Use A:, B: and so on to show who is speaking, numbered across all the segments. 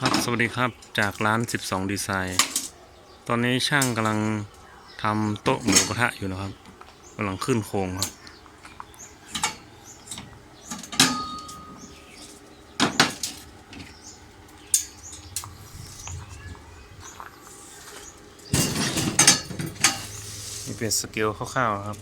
A: สวัสดีครับจากร้าน 12 ดีไซน์ ตอนนี้ช่างกำลังทำโต๊ะหมูกระทะอยู่นะครับกำลังขึ้นโครงครับ นี่เป็นสเกลคร่าวๆครับ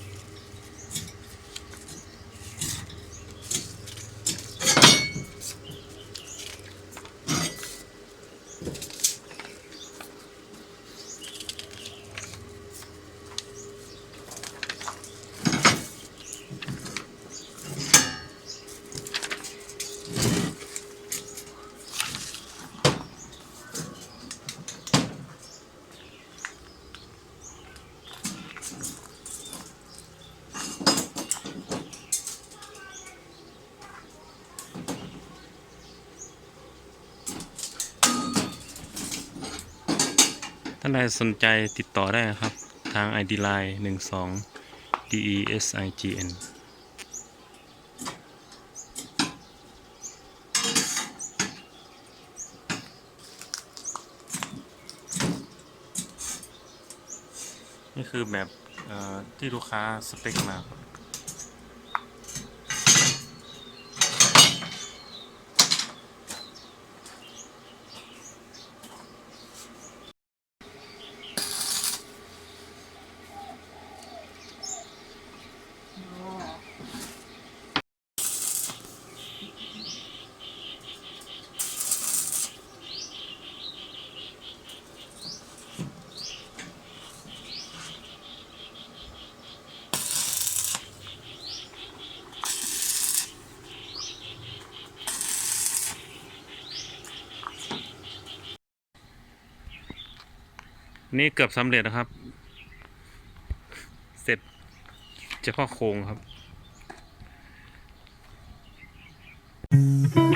A: านใดสนใจติดต่อได้ครับ ทาง ID Line 12 DESIGN นี่คือแบบที่ลูกค้าสเปคมาครับ นี่เกือบสำเร็จนะครับ เสร็จเฉพาะโครงครับ Thank you.